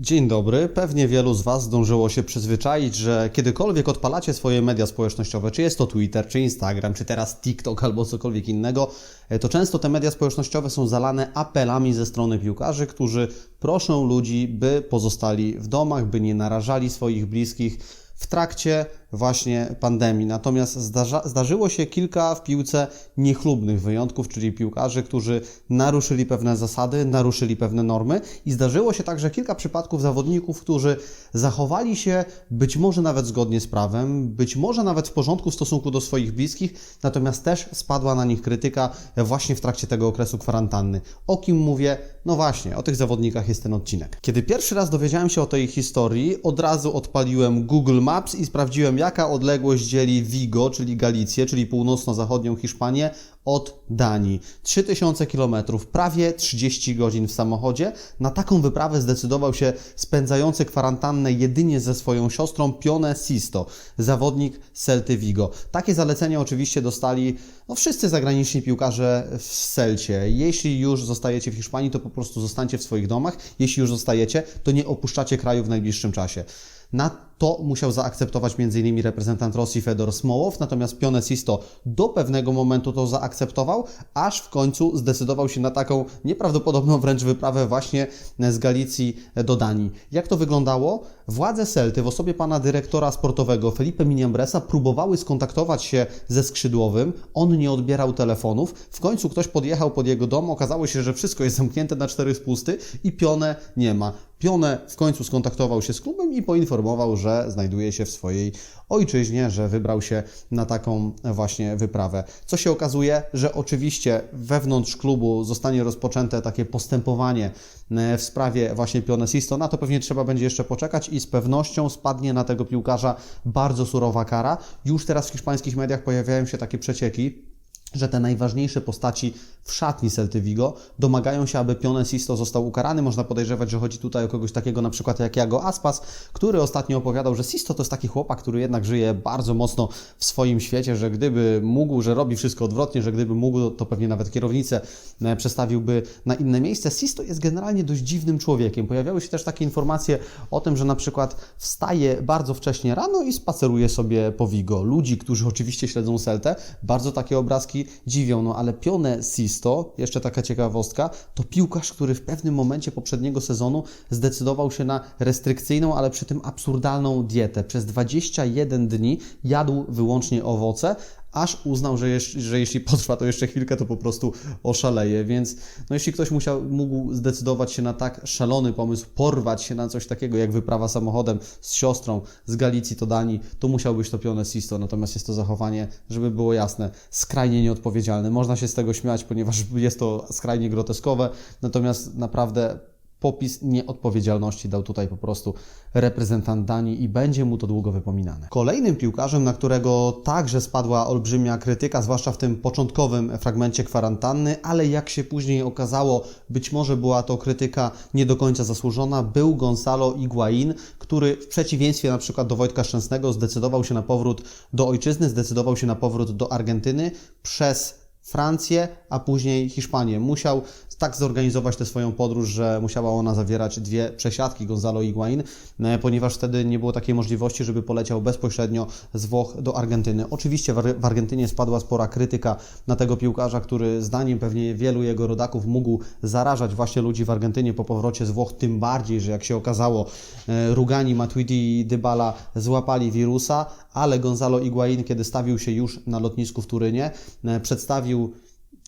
Dzień dobry. Pewnie wielu z Was zdążyło się przyzwyczaić, że kiedykolwiek odpalacie swoje media społecznościowe, czy jest to Twitter, czy Instagram, czy teraz TikTok albo cokolwiek innego, e, to często te media społecznościowe są zalane apelami ze strony piłkarzy, którzy proszą ludzi, by pozostali w domach, by nie narażali swoich bliskich w trakcie właśnie pandemii. Natomiast zdarza, zdarzyło się kilka w piłce niechlubnych wyjątków, czyli piłkarzy, którzy naruszyli pewne zasady, naruszyli pewne normy i zdarzyło się także kilka przypadków zawodników, którzy zachowali się być może nawet zgodnie z prawem, być może nawet w porządku w stosunku do swoich bliskich, natomiast też spadła na nich krytyka właśnie w trakcie tego okresu kwarantanny. O kim mówię? No właśnie, o tych zawodnikach jest ten odcinek. Kiedy pierwszy raz dowiedziałem się o tej historii, od razu odpaliłem Google Maps i sprawdziłem, jaka odległość dzieli Vigo, czyli Galicję, czyli północno-zachodnią Hiszpanię, od Danii. 3000 km, prawie 30 godzin w samochodzie. Na taką wyprawę zdecydował się spędzający kwarantannę jedynie ze swoją siostrą Pione Sisto, zawodnik Celty Vigo. Takie zalecenie oczywiście dostali no, wszyscy zagraniczni piłkarze w Celcie. Jeśli już zostajecie w Hiszpanii, to po prostu zostańcie w swoich domach. Jeśli już zostajecie, to nie opuszczacie kraju w najbliższym czasie. Na to musiał zaakceptować m.in. reprezentant Rosji Fedor Smołow, natomiast Pione Sisto do pewnego momentu to zaakceptował, aż w końcu zdecydował się na taką nieprawdopodobną wręcz wyprawę właśnie z Galicji do Danii. Jak to wyglądało? Władze Celty w osobie pana dyrektora sportowego Felipe Miniambresa próbowały skontaktować się ze skrzydłowym, on nie odbierał telefonów, w końcu ktoś podjechał pod jego dom, okazało się, że wszystko jest zamknięte na cztery spusty i Pione nie ma. Pione w końcu skontaktował się z klubem i poinformował, że znajduje się w swojej ojczyźnie, że wybrał się na taką właśnie wyprawę. Co się okazuje, że oczywiście wewnątrz klubu zostanie rozpoczęte takie postępowanie e, w sprawie właśnie Pione Sisto. Na to pewnie trzeba będzie jeszcze poczekać i z pewnością spadnie na tego piłkarza bardzo surowa kara. Już teraz w hiszpańskich mediach pojawiają się takie przecieki, że te najważniejsze postaci w szatni Celty Vigo domagają się, aby Pione Sisto został ukarany. Można podejrzewać, że chodzi tutaj o kogoś takiego na przykład jak Jago Aspas, który ostatnio opowiadał, że Sisto to jest taki chłopak, który jednak żyje bardzo mocno w swoim świecie, że gdyby mógł, że robi wszystko odwrotnie, że gdyby mógł, to pewnie nawet kierownicę e, przestawiłby na inne miejsce. Sisto jest generalnie dość dziwnym człowiekiem. Pojawiały się też takie informacje o tym, że na przykład wstaje bardzo wcześnie rano i spaceruje sobie po Vigo. Ludzi, którzy oczywiście śledzą Celtę, bardzo takie obrazki dziwią, no ale Pione Sisto, jeszcze taka ciekawostka, to piłkarz, który w pewnym momencie poprzedniego sezonu zdecydował się na restrykcyjną, ale przy tym absurdalną dietę. Przez 21 dni jadł wyłącznie owoce, aż uznał, że, jeż, że jeśli potrwa to jeszcze chwilkę, to po prostu oszaleje. Więc no, jeśli ktoś musiał, mógł zdecydować się na tak szalony pomysł, porwać się na coś takiego jak wyprawa samochodem z siostrą z Galicji do Danii, to musiał być topione Sisto. Natomiast jest to zachowanie, żeby było jasne, skrajnie nieodpowiedzialne. Można się z tego śmiać, ponieważ jest to skrajnie groteskowe, natomiast naprawdę popis nieodpowiedzialności dał tutaj po prostu reprezentant Danii i będzie mu to długo wypominane. Kolejnym piłkarzem, na którego także spadła olbrzymia krytyka, zwłaszcza w tym początkowym fragmencie kwarantanny, ale jak się później okazało, być może była to krytyka nie do końca zasłużona, był Gonzalo Higuain, który w przeciwieństwie na przykład do Wojtka Szczęsnego zdecydował się na powrót do ojczyzny, zdecydował się na powrót do Argentyny przez Francję, a później Hiszpanię. Musiał tak zorganizować tę swoją podróż, że musiała ona zawierać dwie przesiadki Gonzalo Higuain, e, ponieważ wtedy nie było takiej możliwości, żeby poleciał bezpośrednio z Włoch do Argentyny. Oczywiście w Argentynie spadła spora krytyka na tego piłkarza, który zdaniem pewnie wielu jego rodaków mógł zarażać właśnie ludzi w Argentynie po powrocie z Włoch, tym bardziej, że jak się okazało e, Rugani, Matuidi i Dybala złapali wirusa, ale Gonzalo Higuain, kiedy stawił się już na lotnisku w Turynie, e, przedstawił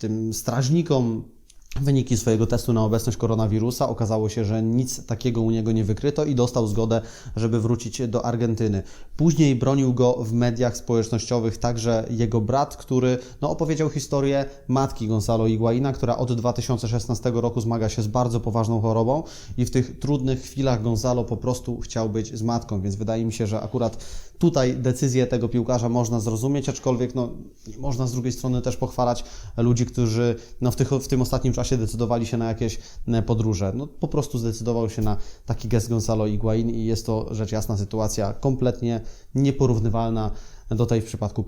tym strażnikom wyniki swojego testu na obecność koronawirusa. Okazało się, że nic takiego u niego nie wykryto i dostał zgodę, żeby wrócić do Argentyny. Później bronił go w mediach społecznościowych także jego brat, który no, opowiedział historię matki Gonzalo Higuaina, która od 2016 roku zmaga się z bardzo poważną chorobą i w tych trudnych chwilach Gonzalo po prostu chciał być z matką, więc wydaje mi się, że akurat tutaj decyzję tego piłkarza można zrozumieć, aczkolwiek no, można z drugiej strony też pochwalać ludzi, którzy no, w, tych, w tym ostatnim czasie decydowali się na jakieś e, podróże. No, po prostu zdecydował się na taki gest Gonzalo Higuain i jest to rzecz jasna sytuacja kompletnie nieporównywalna do tej w przypadku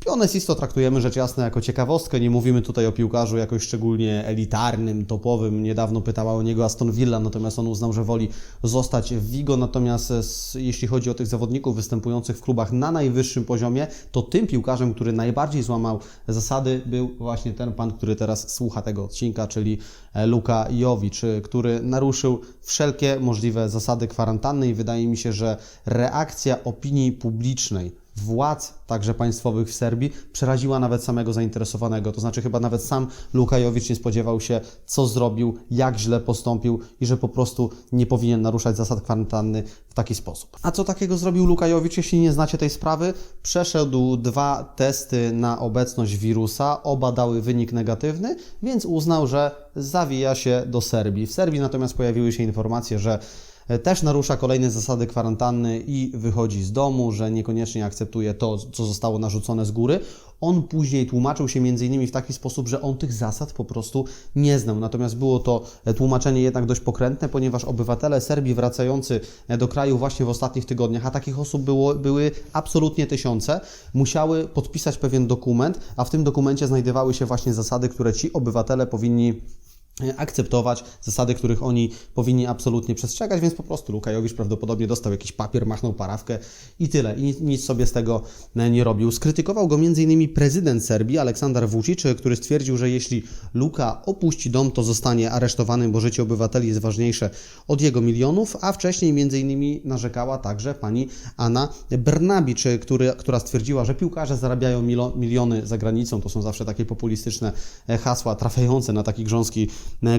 Pionesisto traktujemy rzecz jasna jako ciekawostkę, nie mówimy tutaj o piłkarzu jakoś szczególnie elitarnym, topowym. Niedawno pytała o niego Aston Villa, natomiast on uznał, że woli zostać w Vigo. Natomiast jeśli chodzi o tych zawodników występujących w klubach na najwyższym poziomie, to tym piłkarzem, który najbardziej złamał zasady, był właśnie ten pan, który teraz słucha tego odcinka, czyli e, Luka Jowicz, który naruszył wszelkie możliwe zasady kwarantanny i wydaje mi się, że reakcja opinii publicznej władz, także państwowych w Serbii, przeraziła nawet samego zainteresowanego. To znaczy, chyba nawet sam Lukajowicz nie spodziewał się, co zrobił, jak źle postąpił i że po prostu nie powinien naruszać zasad kwarantanny w taki sposób. A co takiego zrobił Lukajowicz, jeśli nie znacie tej sprawy? Przeszedł dwa testy na obecność wirusa, oba dały wynik negatywny, więc uznał, że zawija się do Serbii. W Serbii natomiast pojawiły się informacje, że też narusza kolejne zasady kwarantanny i wychodzi z domu, że niekoniecznie akceptuje to, co zostało narzucone z góry. On później tłumaczył się innymi w taki sposób, że on tych zasad po prostu nie znał. Natomiast było to tłumaczenie jednak dość pokrętne, ponieważ obywatele Serbii wracający do kraju właśnie w ostatnich tygodniach, a takich osób było, były absolutnie tysiące, musiały podpisać pewien dokument, a w tym dokumencie znajdowały się właśnie zasady, które ci obywatele powinni akceptować zasady, których oni powinni absolutnie przestrzegać, więc po prostu Lukajowicz prawdopodobnie dostał jakiś papier, machnął parawkę i tyle. I nic sobie z tego e, nie robił. Skrytykował go m.in. prezydent Serbii, Aleksander Vucic, który stwierdził, że jeśli Luka opuści dom, to zostanie aresztowany, bo życie obywateli jest ważniejsze od jego milionów, a wcześniej m.in. narzekała także pani Anna Brnabic, który, która stwierdziła, że piłkarze zarabiają miliony za granicą. To są zawsze takie populistyczne e, hasła trafiające na taki grząski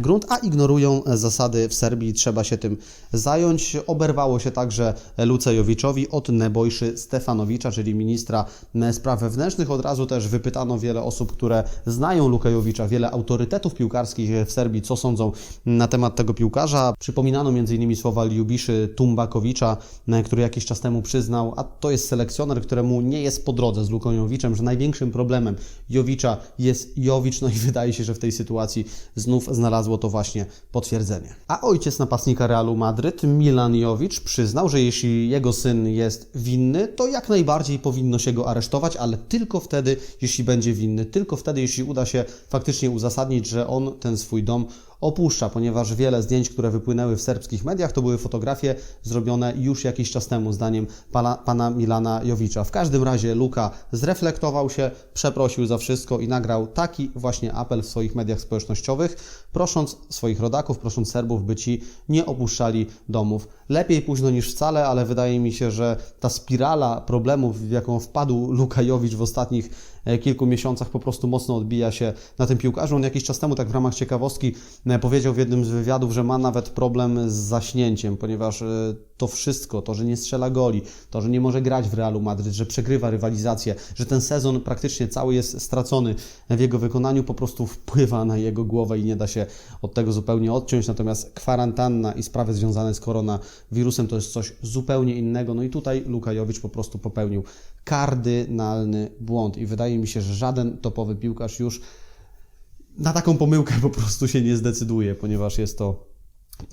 grunt, a ignorują zasady w Serbii. Trzeba się tym zająć. Oberwało się także Lucejowiczowi od Nebojszy Stefanowicza, czyli ministra e, spraw wewnętrznych. Od razu też wypytano wiele osób, które znają Lukajowicza, wiele autorytetów piłkarskich w Serbii, co sądzą na temat tego piłkarza. Przypominano m.in. słowa Ljubiszy Tumbakowicza, e, który jakiś czas temu przyznał, a to jest selekcjoner, któremu nie jest po drodze z Lukajowiczem, że największym problemem Jowicza jest Jowicz, no i wydaje się, że w tej sytuacji znów znalazło to właśnie potwierdzenie. A ojciec napastnika Realu Madryt, Milan Jowicz, przyznał, że jeśli jego syn jest winny, to jak najbardziej powinno się go aresztować, ale tylko wtedy, jeśli będzie winny, tylko wtedy, jeśli uda się faktycznie uzasadnić, że on ten swój dom opuszcza, ponieważ wiele zdjęć, które wypłynęły w serbskich mediach, to były fotografie zrobione już jakiś czas temu, zdaniem pana, pana Milana Jowicza. W każdym razie Luka zreflektował się, przeprosił za wszystko i nagrał taki właśnie apel w swoich mediach społecznościowych, prosząc swoich rodaków, prosząc Serbów, by ci nie opuszczali domów. Lepiej późno niż wcale, ale wydaje mi się, że ta spirala problemów, w jaką wpadł Luka Jowicz w ostatnich E, kilku miesiącach po prostu mocno odbija się na tym piłkarzu. On jakiś czas temu, tak w ramach ciekawostki, powiedział w jednym z wywiadów, że ma nawet problem z zaśnięciem, ponieważ e, to wszystko, to, że nie strzela goli, to, że nie może grać w Realu Madryt, że przegrywa rywalizację, że ten sezon praktycznie cały jest stracony w jego wykonaniu, po prostu wpływa na jego głowę i nie da się od tego zupełnie odciąć. Natomiast kwarantanna i sprawy związane z koronawirusem to jest coś zupełnie innego. No i tutaj Lukajowicz po prostu popełnił kardynalny błąd i wydaje mi się, że żaden topowy piłkarz już na taką pomyłkę po prostu się nie zdecyduje, ponieważ jest to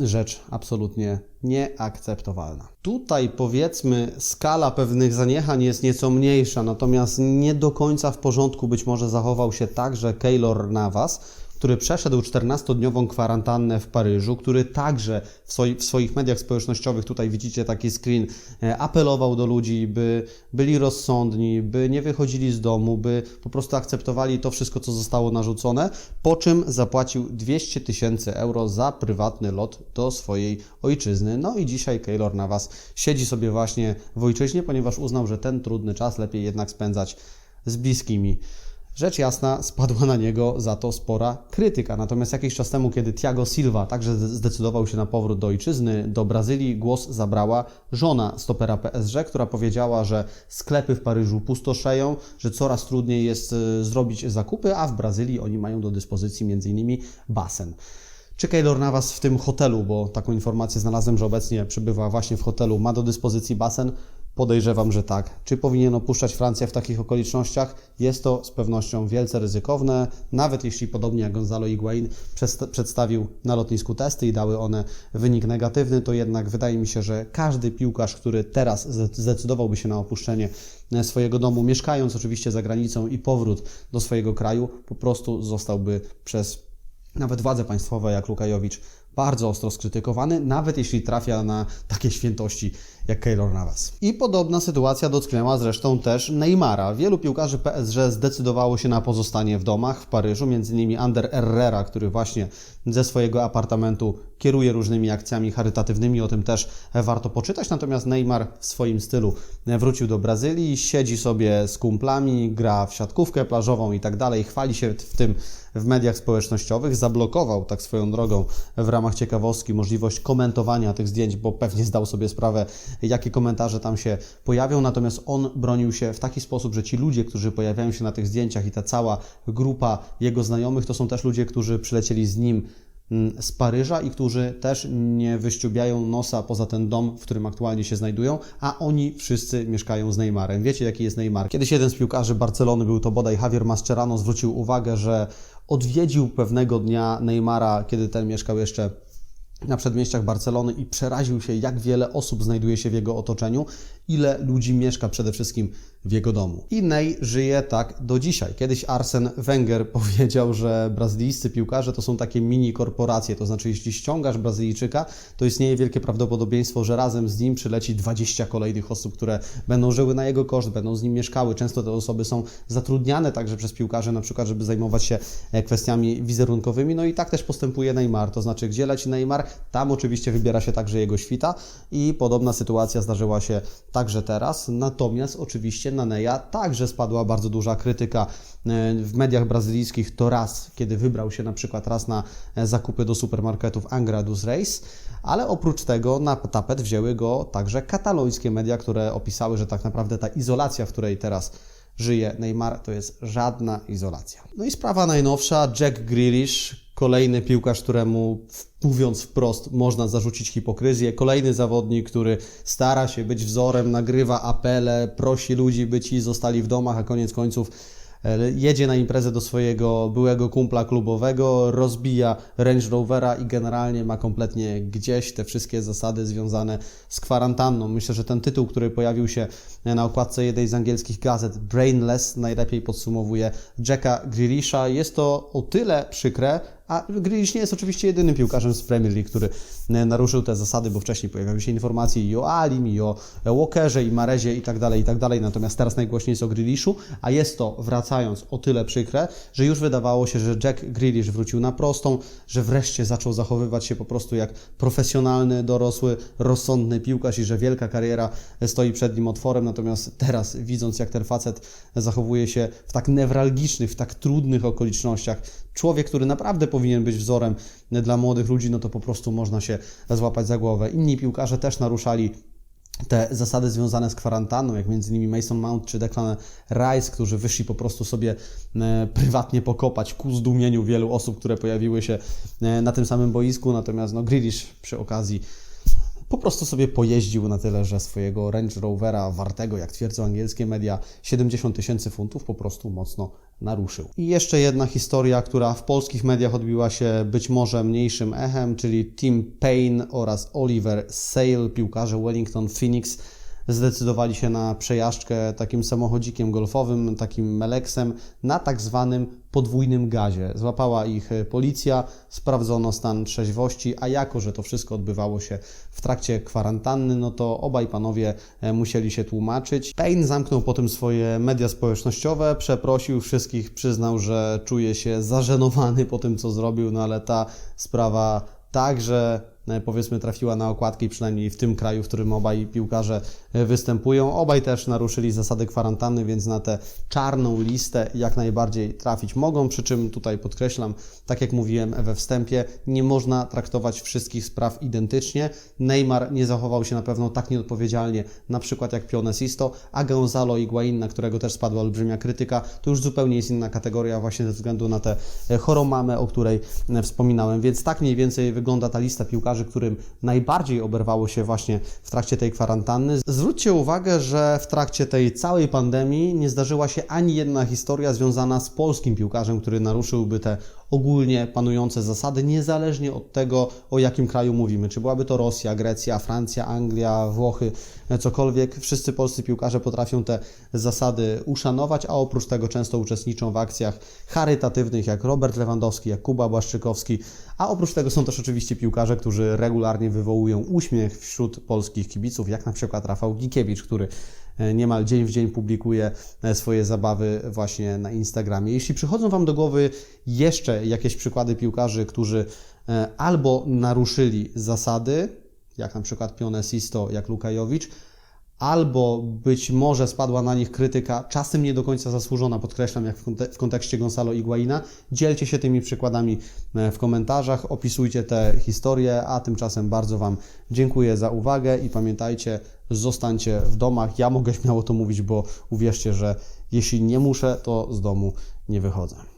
rzecz absolutnie nieakceptowalna. Tutaj powiedzmy skala pewnych zaniechań jest nieco mniejsza, natomiast nie do końca w porządku być może zachował się także Keylor Navas, który przeszedł 14-dniową kwarantannę w Paryżu, który także w, swoi, w, swoich mediach społecznościowych, tutaj widzicie taki screen, e, apelował do ludzi, by byli rozsądni, by nie wychodzili z domu, by po prostu akceptowali to wszystko, co zostało narzucone, po czym zapłacił 200 tysięcy euro za prywatny lot do swojej ojczyzny. No i dzisiaj Keylor na Was siedzi sobie właśnie w ojczyźnie, ponieważ uznał, że ten trudny czas lepiej jednak spędzać z bliskimi. Rzecz jasna, spadła na niego za to spora krytyka. Natomiast jakiś czas temu, kiedy Thiago Silva także zdecydował się na powrót do ojczyzny, do Brazylii, głos zabrała żona stopera PSG, która powiedziała, że sklepy w Paryżu pustoszeją, że coraz trudniej jest e, zrobić zakupy, a w Brazylii oni mają do dyspozycji m.in. basen. Czy Keylor Navas w tym hotelu, bo taką informację znalazłem, że obecnie przebywa właśnie w hotelu, ma do dyspozycji basen? Podejrzewam, że tak. Czy powinien opuszczać Francję w takich okolicznościach? Jest to z pewnością wielce ryzykowne, nawet jeśli podobnie jak Gonzalo Higuain przedstawił na lotnisku testy i dały one wynik negatywny, to jednak wydaje mi się, że każdy piłkarz, który teraz zde- zdecydowałby się na opuszczenie e, swojego domu, mieszkając oczywiście za granicą i powrót do swojego kraju, po prostu zostałby przez nawet władze państwowe jak Lukajowicz bardzo ostro skrytykowany, nawet jeśli trafia na takie świętości jak Keylor Navas. I podobna sytuacja dotknęła zresztą też Neymara. Wielu piłkarzy PSG zdecydowało się na pozostanie w domach w Paryżu, m.in. Ander Herrera, który właśnie ze swojego apartamentu kieruje różnymi akcjami charytatywnymi, o tym też warto poczytać. Natomiast Neymar w swoim stylu wrócił do Brazylii, siedzi sobie z kumplami, gra w siatkówkę plażową i tak dalej, chwali się w tym w mediach społecznościowych, zablokował tak swoją drogą w ramach ciekawostki możliwość komentowania tych zdjęć, bo pewnie zdał sobie sprawę, jakie komentarze tam się pojawią, natomiast on bronił się w taki sposób, że ci ludzie, którzy pojawiają się na tych zdjęciach i ta cała grupa jego znajomych, to są też ludzie, którzy przylecieli z nim mm, z Paryża i którzy też nie wyściubiają nosa poza ten dom, w którym aktualnie się znajdują, a oni wszyscy mieszkają z Neymarem. Wiecie, jaki jest Neymar? Kiedyś jeden z piłkarzy Barcelony, był to bodaj Javier Mascherano, zwrócił uwagę, że odwiedził pewnego dnia Neymara, kiedy ten mieszkał jeszcze na przedmieściach Barcelony i przeraził się, jak wiele osób znajduje się w jego otoczeniu, ile ludzi mieszka przede wszystkim w jego domu. I Ney żyje tak do dzisiaj. Kiedyś Arsen Wenger powiedział, że brazylijscy piłkarze to są takie mini korporacje, to znaczy jeśli ściągasz Brazylijczyka, to istnieje wielkie prawdopodobieństwo, że razem z nim przyleci 20 kolejnych osób, które będą żyły na jego koszt, będą z nim mieszkały. Często te osoby są zatrudniane także przez piłkarzy, na przykład, żeby zajmować się e, kwestiami wizerunkowymi. No i tak też postępuje Neymar, to znaczy gdzie leci Neymar, tam oczywiście wybiera się także jego świta i podobna sytuacja zdarzyła się także teraz. Natomiast oczywiście na Neja także spadła bardzo duża krytyka e, w mediach brazylijskich. To raz, kiedy wybrał się na przykład raz na e, zakupy do supermarketów Angra dos Reis, ale oprócz tego na tapet wzięły go także katalońskie media, które opisały, że tak naprawdę ta izolacja, w której teraz żyje Neymar, to jest żadna izolacja. No i sprawa najnowsza, Jack Grealish, kolejny piłkarz, któremu mówiąc wprost można zarzucić hipokryzję, kolejny zawodnik, który stara się być wzorem, nagrywa apele, prosi ludzi, by ci zostali w domach, a koniec końców e, jedzie na imprezę do swojego byłego kumpla klubowego, rozbija Range Rovera i generalnie ma kompletnie gdzieś te wszystkie zasady związane z kwarantanną. Myślę, że ten tytuł, który pojawił się na okładce jednej z angielskich gazet, Brainless, najlepiej podsumowuje Jacka Grealisha. Jest to o tyle przykre, a Grealish nie jest oczywiście jedynym piłkarzem z Premier League, który e, naruszył te zasady, bo wcześniej pojawiały się informacje i o Alim, i o Walkerze, i Marezie i tak dalej, i tak dalej. Natomiast teraz najgłośniej jest o Grealishu, a jest to, wracając, o tyle przykre, że już wydawało się, że Jack Grealish wrócił na prostą, że wreszcie zaczął zachowywać się po prostu jak profesjonalny, dorosły, rozsądny piłkarz i że wielka kariera stoi przed nim otworem. Natomiast teraz, widząc jak ten facet zachowuje się w tak newralgicznych, w tak trudnych okolicznościach, człowiek, który naprawdę powinien być wzorem dla młodych ludzi, no to po prostu można się złapać za głowę. Inni piłkarze też naruszali te zasady związane z kwarantanną, jak między innymi Mason Mount czy Declan Rice, którzy wyszli po prostu sobie e, prywatnie pokopać ku zdumieniu wielu osób, które pojawiły się e, na tym samym boisku, natomiast no Grealish przy okazji po prostu sobie pojeździł na tyle, że swojego Range Rovera wartego, jak twierdzą angielskie media, 70 tysięcy funtów po prostu mocno naruszył. I jeszcze jedna historia, która w polskich mediach odbiła się być może mniejszym echem, czyli Tim Payne oraz Oliver Sale, piłkarze Wellington Phoenix, zdecydowali się na przejażdżkę takim samochodzikiem golfowym, takim Meleksem, na tak zwanym podwójnym gazie. Złapała ich policja, sprawdzono stan trzeźwości, a jako, że to wszystko odbywało się w trakcie kwarantanny, no to obaj panowie e, musieli się tłumaczyć. Payne zamknął potem swoje media społecznościowe, przeprosił wszystkich, przyznał, że czuje się zażenowany po tym, co zrobił, no ale ta sprawa także e, powiedzmy trafiła na okładki, przynajmniej w tym kraju, w którym obaj piłkarze e, występują. Obaj też naruszyli zasady kwarantanny, więc na tę czarną listę jak najbardziej trafić mogą. Przy czym tutaj podkreślam, tak jak mówiłem we wstępie, nie można traktować wszystkich spraw identycznie. Neymar nie zachował się na pewno tak nieodpowiedzialnie, na przykład jak Pione Sisto, a Gonzalo Higuain, na którego też spadła olbrzymia krytyka, to już zupełnie jest inna kategoria właśnie ze względu na tę choromamę, o której wspominałem. Więc tak mniej więcej wygląda ta lista piłkarzy, piłkarzy, którym najbardziej oberwało się właśnie w trakcie tej kwarantanny. Zwróćcie uwagę, że w trakcie tej całej pandemii nie zdarzyła się ani jedna historia związana z polskim piłkarzem, który naruszyłby te ogólnie panujące zasady, niezależnie od tego, o jakim kraju mówimy. Czy byłaby to Rosja, Grecja, Francja, Anglia, Włochy, cokolwiek. Wszyscy polscy piłkarze potrafią te zasady uszanować, a oprócz tego często uczestniczą w akcjach charytatywnych, jak Robert Lewandowski, jak Kuba Błaszczykowski, a oprócz tego są też oczywiście piłkarze, którzy regularnie wywołują uśmiech wśród polskich kibiców, jak na przykład Rafał Gikiewicz, który niemal dzień w dzień publikuje e, swoje zabawy właśnie na Instagramie. Jeśli przychodzą Wam do głowy jeszcze jakieś przykłady piłkarzy, którzy e, albo naruszyli zasady, jak na przykład Pione Sisto, jak Lukajowicz, albo być może spadła na nich krytyka, czasem nie do końca zasłużona, podkreślam, jak w, konte- w kontekście Gonzalo Iguaina. Dzielcie się tymi przykładami e, w komentarzach, opisujcie te historie, a tymczasem bardzo Wam dziękuję za uwagę i pamiętajcie, zostańcie w domach. Ja mogę śmiało to mówić, bo uwierzcie, że jeśli nie muszę, to z domu nie wychodzę.